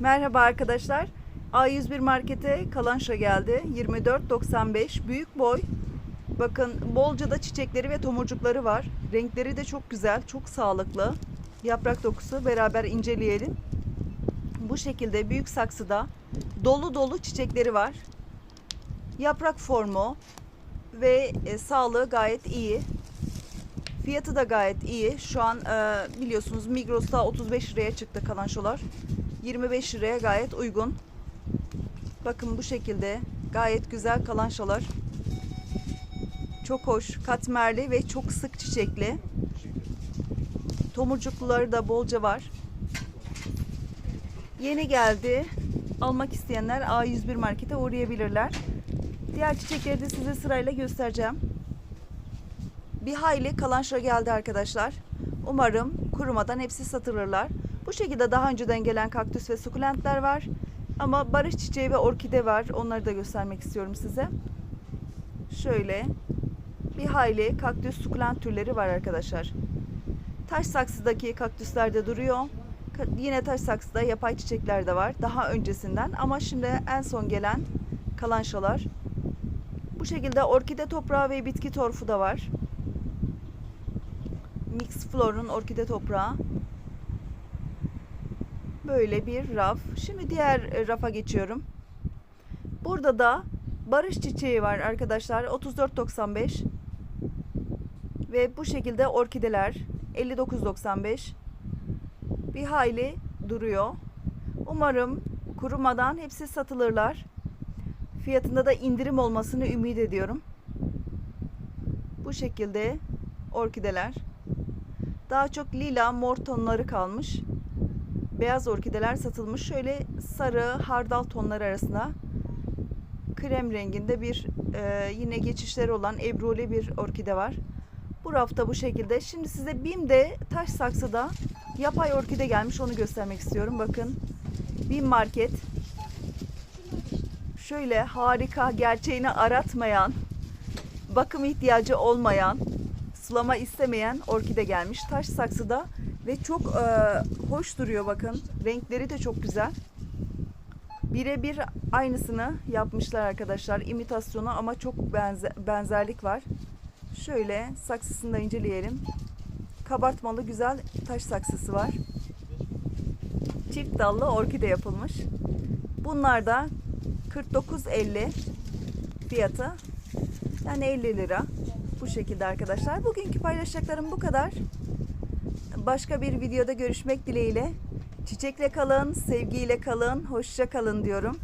Merhaba arkadaşlar. A101 Market'e kalanşa geldi. 24.95 büyük boy. Bakın bolca da çiçekleri ve tomurcukları var. Renkleri de çok güzel, çok sağlıklı. Yaprak dokusu beraber inceleyelim. Bu şekilde büyük saksıda dolu dolu çiçekleri var. Yaprak formu ve e, sağlığı gayet iyi. Fiyatı da gayet iyi. Şu an e, biliyorsunuz Migros'ta 35 liraya çıktı kalanşolar. 25 liraya gayet uygun. Bakın bu şekilde gayet güzel kalanşolar. Çok hoş, katmerli ve çok sık çiçekli. Tomurcukluları da bolca var. Yeni geldi. Almak isteyenler A101 markete uğrayabilirler. Diğer çiçekleri de size sırayla göstereceğim. Bir hayli kalanşo geldi arkadaşlar. Umarım kurumadan hepsi satılırlar. Bu şekilde daha önceden gelen kaktüs ve sukulentler var. Ama barış çiçeği ve orkide var. Onları da göstermek istiyorum size. Şöyle bir hayli kaktüs sukulent türleri var arkadaşlar. Taş saksıdaki kaktüsler de duruyor. Yine taş saksıda yapay çiçekler de var. Daha öncesinden ama şimdi en son gelen kalanşolar. Bu şekilde orkide toprağı ve bitki torfu da var. Mix Flor'un orkide toprağı. Böyle bir raf. Şimdi diğer e, rafa geçiyorum. Burada da barış çiçeği var arkadaşlar. 34.95 ve bu şekilde orkideler 59.95 bir hayli duruyor. Umarım kurumadan hepsi satılırlar. Fiyatında da indirim olmasını ümit ediyorum. Bu şekilde orkideler. Daha çok lila, mor tonları kalmış. Beyaz orkideler satılmış. Şöyle sarı, hardal tonları arasında krem renginde bir e, yine geçişleri olan ebruli bir orkide var. Bu rafta bu şekilde. Şimdi size BİM'de taş saksıda yapay orkide gelmiş. Onu göstermek istiyorum. Bakın. BİM market. Şöyle harika, gerçeğini aratmayan, bakım ihtiyacı olmayan, sulama istemeyen orkide gelmiş. Taş saksıda ve çok e, hoş duruyor bakın. Renkleri de çok güzel. Birebir aynısını yapmışlar arkadaşlar. İmitasyonu ama çok benze- benzerlik var. Şöyle saksısını da inceleyelim. Kabartmalı güzel taş saksısı var. Çift dallı orkide yapılmış. Bunlar da 49.50 fiyatı. Yani 50 lira. Bu şekilde arkadaşlar. Bugünkü paylaşacaklarım bu kadar. Başka bir videoda görüşmek dileğiyle. Çiçekle kalın, sevgiyle kalın, hoşça kalın diyorum.